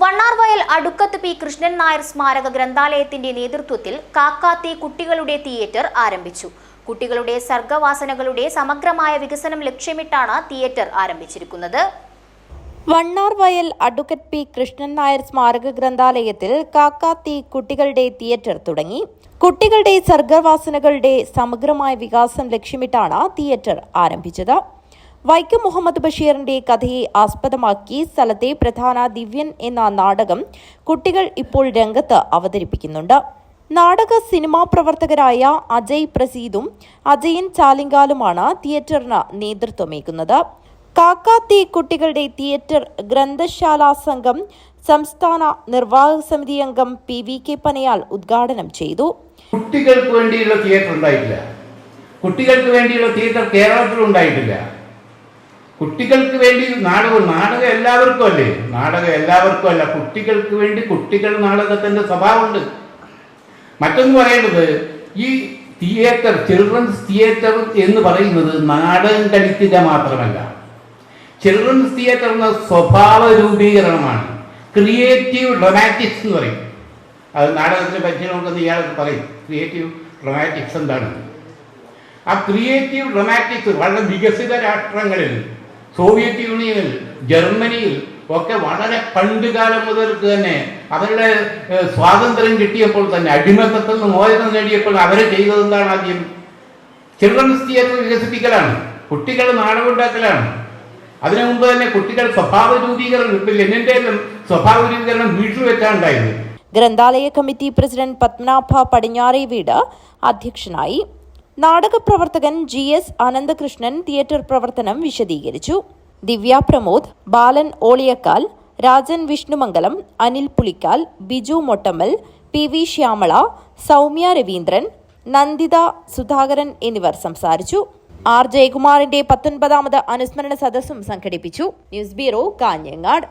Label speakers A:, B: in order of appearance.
A: വണ്ണാർവയൽ Adukkath P. Krishnan Nair സ്മാരക ഗ്രന്ഥാലയത്തിന്റെ നേതൃത്വത്തിൽ കാക്കാത്തി കുട്ടികളുടെ തിയേറ്റർ ആരംഭിച്ചു. കുട്ടികളുടെ സർഗവാസനകളുടെ സമഗ്രമായ വികസനം ലക്ഷ്യമിട്ടാണ് തിയേറ്റർ ആരംഭിച്ചിരിക്കുന്നത്.
B: വണ്ണാർ വയൽ അഡ്വക്കറ്റ് പി. കൃഷ്ണൻ നായർ സ്മാരക ഗ്രന്ഥാലയത്തിൽ കാക്കാത്തി കുട്ടികളുടെ തിയേറ്റർ തുടങ്ങി. കുട്ടികളുടെ സർഗവാസനകളുടെ സമഗ്രമായ വികാസം ലക്ഷ്യമിട്ടാണ് തിയേറ്റർ ആരംഭിച്ചത്. വൈക്കം മുഹമ്മദ് ബഷീറിന്റെ കഥയെ ആസ്പദമാക്കി സ്ഥലത്തെ പ്രധാന ദിവ്യൻ എന്ന നാടകം കുട്ടികൾ ഇപ്പോൾ രംഗത്ത് അവതരിപ്പിക്കുന്നുണ്ട്. നാടക സിനിമാ പ്രവർത്തകരായ അജയ് പ്രസീദും അജയൻ ചാലിങ്കാലുമാണ് തിയേറ്ററിന് നേതൃത്വമേകുന്നത് കാക്കാത്തി കുട്ടികളുടെ തിയേറ്റർ ഗ്രന്ഥശാല സംഘം സംസ്ഥാന നിർവാഹക സമിതി അംഗം പി വി കെ പനയാൽ ഉദ്ഘാടനം ചെയ്തു.
C: കുട്ടികൾക്ക് വേണ്ടിയുള്ള തിയേറ്റർ ഉണ്ടായിട്ടില്ല. കുട്ടികൾക്ക് വേണ്ടിയുള്ള തിയേറ്റർ കേരളത്തിൽ ഉണ്ടായിട്ടില്ല. കുട്ടികൾക്ക് വേണ്ടി നാടകം നാടകം എല്ലാവർക്കും അല്ലേ? നാടകം എല്ലാവർക്കും അല്ല. കുട്ടികൾക്ക് വേണ്ടി കുട്ടികൾ നാടകത്തിന്റെ സ്വഭാവമുണ്ട്. മറ്റൊന്ന് പറയേണ്ടത് ഈ തിയേറ്റർ ചിൽഡ്രൻസ് തിയേറ്റർ എന്ന് പറയുന്നത് നാടകം കളിക്കുക മാത്രമല്ല. ചിൽഡ്രൻസ് തിയേറ്റർ എന്ന സ്വഭാവ രൂപീകരണമാണ്. ക്രിയേറ്റീവ് ഡൊമാറ്റിക്സ് എന്ന് പറയും. അത് നാടകത്തിനെ പറ്റി ഇയാൾക്ക് ഇയാൾ പറയും. ക്രിയേറ്റീവ് ഡൊമാറ്റിക്സ് എന്താണ്? ആ ക്രിയേറ്റീവ് ഡൊമാറ്റിക്സ് വളരെ വികസിത രാഷ്ട്രങ്ങളിൽ സോവിയറ്റ് യൂണിയനിൽ ജർമ്മനിയിൽ ഒക്കെ വളരെ പണ്ട് കാലം മുതൽക്ക് തന്നെ അവരുടെ സ്വാതന്ത്ര്യം കിട്ടിയപ്പോൾ തന്നെ അടിമത്തത്തിൽ നിന്ന് മോചനം നേടിയപ്പോൾ അവരെ ചെയ്തത് എന്താണ് ആദ്യം? ചിൽഡ്രൻസ് തിയേറ്റർ വികസിപ്പിക്കലാണ്. കുട്ടികൾ നാടകമുണ്ടാക്കലാണ് അതിനു മുമ്പ് തന്നെ കുട്ടികൾ സ്വഭാവ രൂപീകരണം ഇപ്പൊ എല്ലാം സ്വഭാവ രൂപീകരണം വീട്ടിൽ വെച്ചാണ്
B: ഗ്രന്ഥാലയ കമ്മിറ്റി പ്രസിഡന്റ് പത്മനാഭ പടിഞ്ഞാറേ വീട് അധ്യക്ഷനായി. നാടക പ്രവർത്തകൻ ജി എസ് അനന്തകൃഷ്ണൻ തിയേറ്റർ പ്രവർത്തനം വിശദീകരിച്ചു. ദിവ്യ പ്രമോദ് ബാലൻ ഓളിയക്കാൽ രാജൻ വിഷ്ണുമംഗലം അനിൽ പുളിക്കാൽ ബിജു മൊട്ടമ്മൽ പി വി ശ്യാമള സൗമ്യ രവീന്ദ്രൻ നന്ദിത സുധാകരൻ എന്നിവർ സംസാരിച്ചു. ആർ ജയകുമാറിന്റെ പത്തൊൻപതാമത് അനുസ്മരണ സദസ്സും സംഘടിപ്പിച്ചു. News bureau Kanhangad.